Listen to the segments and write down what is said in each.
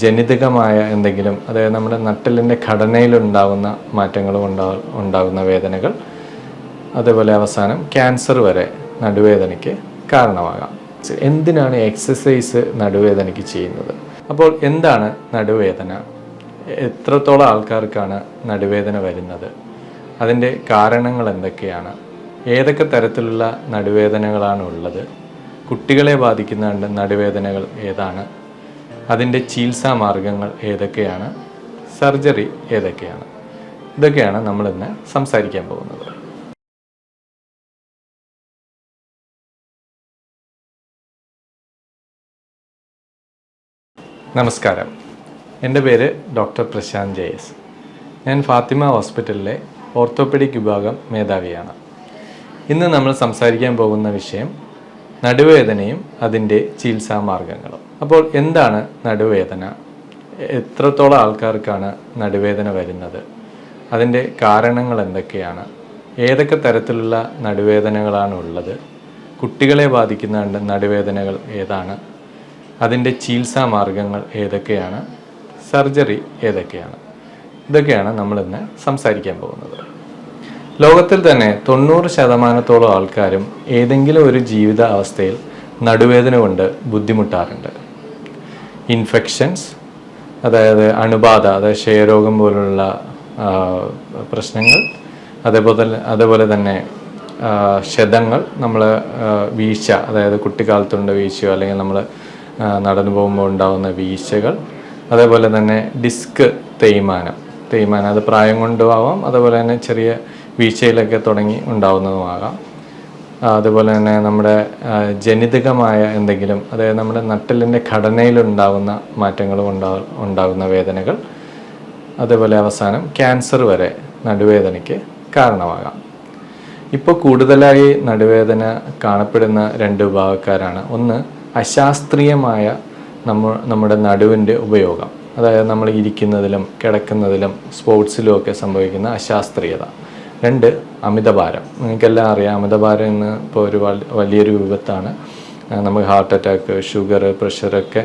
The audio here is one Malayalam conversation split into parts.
ജനിതകമായ എന്തെങ്കിലും അതായത് നമ്മുടെ നട്ടലിന്റെ ഘടനയിലുണ്ടാകുന്ന മാറ്റങ്ങളും ഉണ്ടാ ഉണ്ടാകുന്ന വേദനകൾ അതേപോലെ അവസാനം ക്യാൻസർ വരെ നടുവേദനയ്ക്ക് കാരണമാകാം. എന്തിനാണ് എക്സസൈസ് നടുവേദനയ്ക്ക് ചെയ്യുന്നത്? അപ്പോൾ എന്താണ് നടുവേദന? എത്രത്തോളം ആൾക്കാർക്കാണ് നടുവേദന വരുന്നത്? അതിന്റെ കാരണങ്ങൾ എന്തൊക്കെയാണ്? ഏതൊക്കെ തരത്തിലുള്ള നടുവേദനകളാണ് ഉള്ളത്? കുട്ടികളെ ബാധിക്കുന്ന നടുവേദനകൾ ഏതാണ്? അതിന്റെ ചികിത്സാ മാർഗങ്ങൾ ഏതൊക്കെയാണ്? സർജറി ഏതൊക്കെയാണ്? ഇതൊക്കെയാണ് നമ്മളിന്ന് സംസാരിക്കാൻ പോകുന്നത്. നമസ്കാരം. എന്റെ പേര് ഡോക്ടർ പ്രശാന്ത് ജയസ് ഞാൻ ഫാത്തിമ ഹോസ്പിറ്റലിലെ ഓർത്തോപെഡിക് വിഭാഗം മേധാവിയാണ്. ഇന്ന് നമ്മൾ സംസാരിക്കാൻ പോകുന്ന വിഷയം നടുവേദനയും അതിന്റെ ചികിത്സാ മാർഗങ്ങളും. അപ്പോൾ എന്താണ് നടുവേദന? എത്രത്തോളം ആൾക്കാർക്കാണ് നടുവേദന വരുന്നത്? അതിന്റെ കാരണങ്ങൾ എന്തൊക്കെയാണ്? ഏതൊക്കെ തരത്തിലുള്ള നടുവേദനകളാണ് ഉള്ളത്? കുട്ടികളെ ബാധിക്കുന്ന നടുവേദനകൾ ഏതാണ്? അതിന്റെ ചികിത്സാ മാർഗങ്ങൾ ഏതൊക്കെയാണ്? സർജറി ഏതൊക്കെയാണ്? ഇതൊക്കെയാണ് നമ്മളിന്ന് സംസാരിക്കാൻ പോകുന്നത്. ലോകത്തിൽ തന്നെ തൊണ്ണൂറ് ശതമാനത്തോളം ആൾക്കാരും ഏതെങ്കിലും ഒരു ജീവിത അവസ്ഥയിൽ നടുവേദന കൊണ്ട് ബുദ്ധിമുട്ടാറുണ്ട്. ഇൻഫെക്ഷൻസ് അതായത് അണുബാധ അതായത് ക്ഷയരോഗം പോലുള്ള പ്രശ്നങ്ങൾ അതേപോലെ അതേപോലെ തന്നെ ക്ഷതങ്ങൾ നമ്മൾ വീഴ്ച അതായത് കുട്ടിക്കാലത്തുണ്ട് വീഴ്ചയോ അല്ലെങ്കിൽ നമ്മൾ നടന്നു പോകുമ്പോൾ ഉണ്ടാകുന്ന വീഴ്ചകൾ അതേപോലെ തന്നെ ഡിസ്ക് തേയ്മാനം. തേയ്മാനം അത് പ്രായം കൊണ്ടും ആവാം അതേപോലെ തന്നെ ചെറിയ വീഴ്ചയിലൊക്കെ തുടങ്ങി ഉണ്ടാവുന്നതുമാകാം. അതുപോലെ തന്നെ നമ്മുടെ ജനിതകമായ എന്തെങ്കിലും അതായത് നമ്മുടെ നട്ടലിന്റെ ഘടനയിലുണ്ടാകുന്ന മാറ്റങ്ങളും ഉണ്ടാ ഉണ്ടാകുന്ന വേദനകൾ അതേപോലെ അവസാനം ക്യാൻസർ വരെ നടുവേദനയ്ക്ക് കാരണമാകാം. ഇപ്പോൾ കൂടുതലായി നടുവേദന കാണപ്പെടുന്ന രണ്ട് വിഭാഗക്കാരാണ്. ഒന്ന് അശാസ്ത്രീയമായ നമ്മ നമ്മുടെ നടുവിന്റെ ഉപയോഗം. അതായത് നമ്മൾ ഇരിക്കുന്നതിലും കിടക്കുന്നതിലും സ്പോർട്സിലും ഒക്കെ സംഭവിക്കുന്ന അശാസ്ത്രീയത. രണ്ട് അമിതഭാരം. നിങ്ങൾക്കെല്ലാം അറിയാം അമിതഭാരം എന്ന് ഇപ്പോൾ ഒരു വലിയൊരു വിപത്താണ്. നമുക്ക് ഹാർട്ട് അറ്റാക്ക് ഷുഗർ പ്രഷറൊക്കെ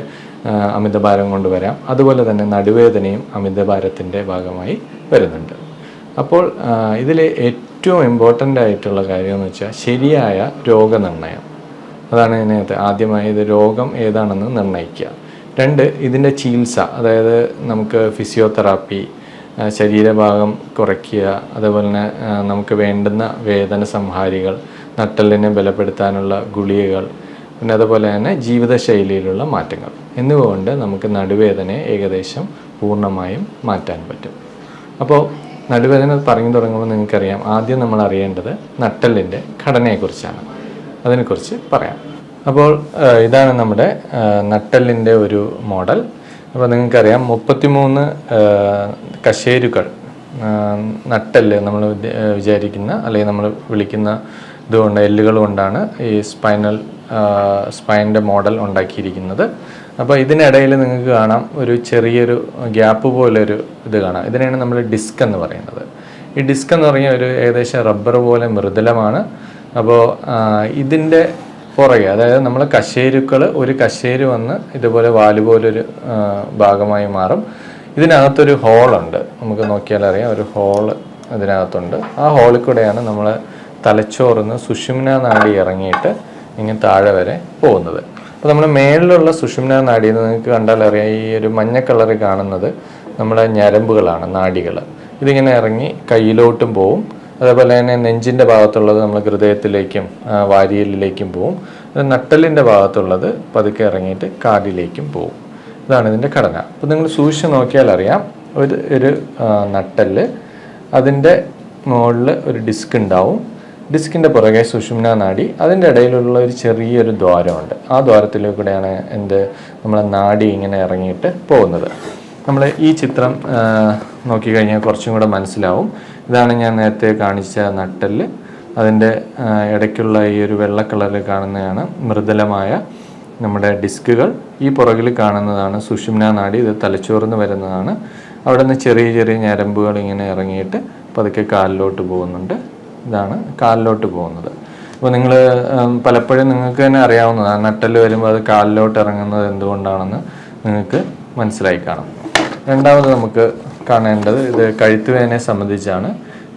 അമിതഭാരം കൊണ്ട് വരാം. അതുപോലെ തന്നെ നടുവേദനയും അമിതഭാരത്തിന്റെ ഭാഗമായി വരുന്നുണ്ട്. അപ്പോൾ ഇതിൽ ഏറ്റവും ഇമ്പോർട്ടന്റ് ആയിട്ടുള്ള കാര്യം എന്ന് വെച്ചാൽ ശരിയായ രോഗനിർണയം അതാണ് ഇതിനകത്ത് ആദ്യമായി ഇത് രോഗം ഏതാണെന്ന് നിർണയിക്കുക. രണ്ട് ഇതിന്റെ ചികിത്സ. അതായത് നമുക്ക് ഫിസിയോതെറാപ്പി ശരീരഭാഗം കുറയ്ക്കുക അതുപോലെ തന്നെ നമുക്ക് വേണ്ടുന്ന വേദന സംഹാരികൾ നട്ടലിനെ ബലപ്പെടുത്താനുള്ള ഗുളികകൾ പിന്നെ അതുപോലെ തന്നെ ജീവിതശൈലിയിലുള്ള മാറ്റങ്ങൾ. എന്നിവ കൊണ്ട് നമുക്ക് നടുവേദനയെ ഏകദേശം പൂർണമായും മാറ്റാൻ പറ്റും. അപ്പോൾ നടുവേദന പറഞ്ഞു തുടങ്ങുമ്പോൾ നിങ്ങൾക്കറിയാം ആദ്യം നമ്മൾ അറിയേണ്ടത് നട്ടലിന്റെ ഘടനയെക്കുറിച്ചാണ്. അതിനെക്കുറിച്ച് പറയാം. അപ്പോൾ ഇതാണ് നമ്മുടെ നട്ടലിന്റെ ഒരു മോഡൽ. അപ്പോൾ നിങ്ങൾക്കറിയാം മുപ്പത്തിമൂന്ന് കശേരുക്കൾ നട്ടെല്ല് നമ്മൾ വിചാരിക്കുന്ന അല്ലെങ്കിൽ നമ്മൾ വിളിക്കുന്ന ഇതുകൊണ്ട് എല്ലുകൾ കൊണ്ടാണ് ഈ സ്പൈനൽ സ്പൈനിന്റെ മോഡൽ ഉണ്ടാക്കിയിരിക്കുന്നത്. അപ്പോൾ ഇതിനിടയിൽ നിങ്ങൾക്ക് കാണാം ഒരു ചെറിയൊരു ഗ്യാപ്പ് പോലെ ഒരു ഇത് കാണാം. ഇതിനെയാണ് നമ്മൾ ഡിസ്ക് എന്ന് പറയുന്നത്. ഈ ഡിസ്ക് എന്ന് പറഞ്ഞാൽ ഒരു ഏകദേശം റബ്ബർ പോലെ മൃദുലമാണ്. അപ്പോൾ ഇതിന്റെ പുറകെ. അതായത് നമ്മൾ കശേരുക്കൾ ഒരു കശേരു വന്ന് ഇതുപോലെ വാൽ പോലൊരു ഭാഗമായി മാറും. ഇതിനകത്തൊരു ഹോളുണ്ട്. നമുക്ക് നോക്കിയാൽ അറിയാം ഒരു ഹോൾ ഇതിനകത്തുണ്ട് ആ ഹോളിൽ കൂടെയാണ് നമ്മൾ തലച്ചോറിന്ന് സുഷുമ്ന നാടി ഇറങ്ങിയിട്ട് ഇങ്ങനെ താഴെ വരെ പോകുന്നത്. അപ്പോൾ നമ്മൾ മേളിലുള്ള സുഷുമ്ന നാടി നിങ്ങൾക്ക് കണ്ടാൽ അറിയാം ഈ ഒരു മഞ്ഞ കളറിൽ കാണുന്നത് നമ്മുടെ ഞരമ്പുകളാണ് നാടികൾ ഇതിങ്ങനെ ഇറങ്ങി കയ്യിലോട്ടും പോവും. അതേപോലെ തന്നെ നെഞ്ചിന്റെ ഭാഗത്തുള്ളത് നമ്മൾ ഹൃദയത്തിലേക്കും വാരിയലിലേക്കും പോവും. നട്ടലിന്റെ ഭാഗത്തുള്ളത് പതുക്കെ ഇറങ്ങിയിട്ട് കാലിലേക്കും പോവും. ഇതാണ് ഇതിന്റെ ഘടന. അപ്പോൾ നിങ്ങൾ സൂക്ഷിച്ച് നോക്കിയാൽ അറിയാം ഒരു ഒരു നട്ടൽ അതിന്റെ മുകളിൽ ഒരു ഡിസ്ക് ഉണ്ടാവും. ഡിസ്കിന്റെ പുറകെ സുഷുമ്ന നാഡി അതിന്റെ ഇടയിലുള്ള ഒരു ചെറിയൊരു ദ്വാരമുണ്ട്. ആ ദ്വാരത്തിലൂടെയാണ് എന്ത് നമ്മളെ നാഡി ഇങ്ങനെ ഇറങ്ങിയിട്ട് പോകുന്നത്. നമ്മൾ ഈ ചിത്രം നോക്കിക്കഴിഞ്ഞാൽ കുറച്ചും കൂടെ മനസ്സിലാവും. ഇതാണ് ഞാൻ നേരത്തെ കാണിച്ച നട്ടൽ അതിന്റെ ഇടയ്ക്കുള്ള ഈ ഒരു വെള്ള കളറിൽ കാണുന്നതാണ് മൃദുലമായ നമ്മുടെ ഡിസ്കുകൾ. ഈ പുറകിൽ കാണുന്നതാണ് സുഷുമ്ന നാടി ഇത് തലച്ചോർന്ന് വരുന്നതാണ്. അവിടെ നിന്ന് ചെറിയ ചെറിയ ഞരമ്പുകൾ ഇങ്ങനെ ഇറങ്ങിയിട്ട് പതുക്കെ കാലിലോട്ട് പോകുന്നുണ്ട്. ഇതാണ് കാലിലോട്ട് പോകുന്നത്. അപ്പോൾ നിങ്ങൾ പലപ്പോഴും നിങ്ങൾക്ക് തന്നെ അറിയാവുന്നതാണ് നട്ടൽ വരുമ്പോൾ അത് കാലിലോട്ട് ഇറങ്ങുന്നത് എന്തുകൊണ്ടാണെന്ന് നിങ്ങൾക്ക് മനസ്സിലായി കാണാം. രണ്ടാമത് നമുക്ക് കാണേണ്ടത്. ഇത് കഴുത്ത് വേദനയെ സംബന്ധിച്ചാണ്.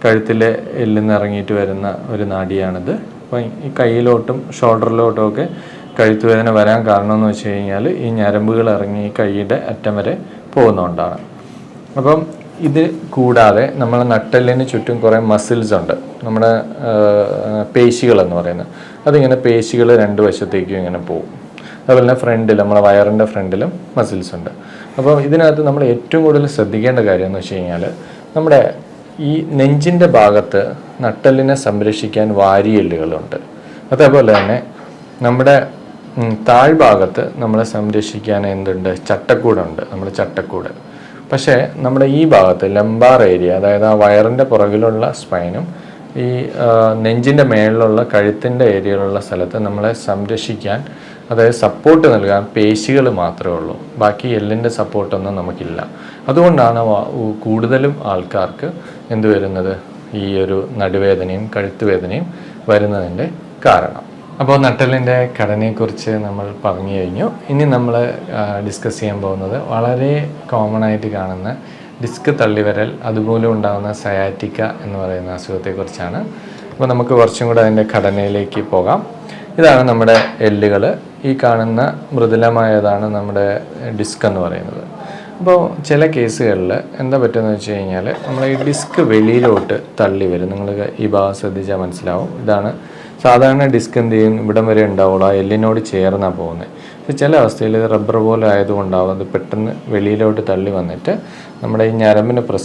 കഴുത്തിലെ എല്ലിന്ന് ഇറങ്ങിയിട്ട് വരുന്ന ഒരു നാടിയാണിത് അപ്പം ഈ കയ്യിലോട്ടും ഷോൾഡറിലോട്ടും ഒക്കെ കഴുത്ത് വേദന വരാൻ കാരണം എന്ന് വെച്ച് കഴിഞ്ഞാൽ ഈ ഞരമ്പുകൾ ഇറങ്ങി ഈ കൈയുടെ അറ്റം വരെ പോകുന്നതുകൊണ്ടാണ് അപ്പം ഇത് കൂടാതെ നമ്മൾ നട്ടെല്ലിന് ചുറ്റും കുറേ മസിൽസ് ഉണ്ട്. നമ്മുടെ പേശികൾ എന്ന് പറയുന്നത്. അതിങ്ങനെ പേശികൾ രണ്ട് വശത്തേക്കും ഇങ്ങനെ പോകും. അതുപോലെ തന്നെ ഫ്രണ്ടിൽ നമ്മളെ വയറിന്റെ ഫ്രണ്ടിലും മസിൽസ് ഉണ്ട്. അപ്പോൾ ഇതിനകത്ത് നമ്മൾ ഏറ്റവും കൂടുതൽ ശ്രദ്ധിക്കേണ്ട കാര്യം എന്ന് വെച്ച് കഴിഞ്ഞാൽ നമ്മുടെ ഈ നെഞ്ചിന്റെ ഭാഗത്ത് നട്ടലിനെ സംരക്ഷിക്കാൻ വാരിയെല്ലുകളുണ്ട് അതേപോലെ തന്നെ നമ്മുടെ താഴ്ഭാഗത്ത് നമ്മളെ സംരക്ഷിക്കാൻ എന്തുണ്ട്? ചട്ടക്കൂടുണ്ട്. നമ്മുടെ ചട്ടക്കൂട്. പക്ഷേ നമ്മുടെ ഈ ഭാഗത്ത് ലംബാർ ഏരിയ അതായത് ആ വയറിന്റെ പുറകിലുള്ള സ്പൈനും ഈ നെഞ്ചിന്റെ മേളിലുള്ള കഴുത്തിന്റെ ഏരിയയിലുള്ള സ്ഥലത്ത് നമ്മളെ സംരക്ഷിക്കാൻ അതായത് സപ്പോർട്ട് നൽകാൻ പേശികൾ മാത്രമേ ഉള്ളൂ. ബാക്കി എല്ലിന്റെ സപ്പോർട്ടൊന്നും നമുക്കില്ല. അതുകൊണ്ടാണ് കൂടുതലും ആൾക്കാർക്ക് എന്ത് വരുന്നത്? ഈ ഒരു നടുവേദനയും കഴുത്ത് വേദനയും വരുന്നതിന്റെ കാരണം. അപ്പോൾ നട്ടലിന്റെ ഘടനയെക്കുറിച്ച് നമ്മൾ പറഞ്ഞു കഴിഞ്ഞു. ഇനി നമ്മൾ ഡിസ്കസ് ചെയ്യാൻ പോകുന്നത് വളരെ കോമൺ ആയിട്ട് കാണുന്ന ഡിസ്ക് തള്ളിവരൽ അതുപോലെ ഉണ്ടാകുന്ന സയാറ്റിക്ക എന്ന് പറയുന്ന അസുഖത്തെക്കുറിച്ചാണ്. അപ്പോൾ നമുക്ക് കുറച്ചും കൂടെ അതിന്റെ ഘടനയിലേക്ക് പോകാം. ഇതാണ് നമ്മുടെ എല്ലുകൾ ഈ കാണുന്ന മൃദുലമായതാണ് നമ്മുടെ ഡിസ്ക് എന്ന് പറയുന്നത്. അപ്പോൾ ചില കേസുകളിൽ എന്താ പറ്റുമെന്ന് വെച്ച് കഴിഞ്ഞാൽ നമ്മൾ ഈ ഡിസ്ക് വെളിയിലോട്ട് തള്ളി വരും. നിങ്ങൾ ഈ ഭാഗം ശ്രദ്ധിച്ചാൽ മനസ്സിലാവും. ഇതാണ് സാധാരണ ഡിസ്ക് എന്ത് ചെയ്യും? ഇവിടം വരെ ഉണ്ടാവുള്ളൂ. ആ എല്ലിനോട് ചേർന്നാണ് പോകുന്നത് ചില അവസ്ഥയിൽ ഇത് റബ്ബർ പോലെ ആയതുകൊണ്ടാവും അത് പെട്ടെന്ന് വെളിയിലോട്ട് തള്ളി വന്നിട്ട് നമ്മുടെ ഈ ഞരമ്പിനെ പ്രസ്